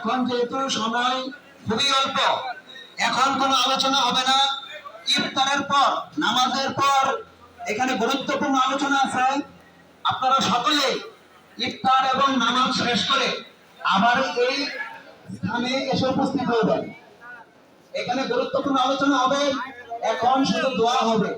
এখন যেহেতু সময় খুবই অল্প, এখন কোনো আলোচনা হবে না। ইফতারের পর, নামাজের পর এখানে গুরুত্বপূর্ণ আলোচনা আছে। আপনারা সকলে ইফতার এবং নামাজ শেষ করে আবার এই স্থানে এসে উপস্থিত হবেন এখানে গুরুত্বপূর্ণ আলোচনা হবে, এখন শুধু দোয়া হবে।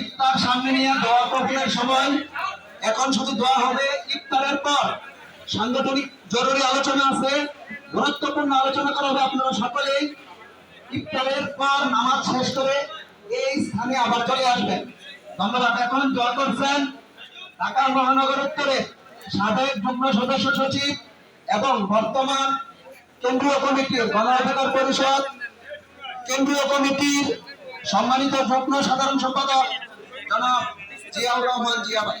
ইফতার সামনে নিয়ে দোয়া কবুলের সময়, এখন শুধু দোয়া হবে। ইফতারের পর সাংগঠনিক জরুরি আলোচনা আছে। গুরুত্বপূর্ণ আলোচনা করা হবে আপনারা সকলেই। ইফতারের পর নামাজ শেষ করে এই স্থানে আবার চলে আসবেন। ধন্যবাদ। এখন দোয়া করছেন ঢাকা মহানগর উত্তরে সাবেক যুগ্ম সদস্য সচিব এবং বর্তমান কেন্দ্রীয় কমিটির গণ অধিকার পরিষদ, কেন্দ্রীয় কমিটির সম্মানিত যুগ্ম সাধারণ সম্পাদক জনাব জিয়াউর রহমান জিয়া ভাই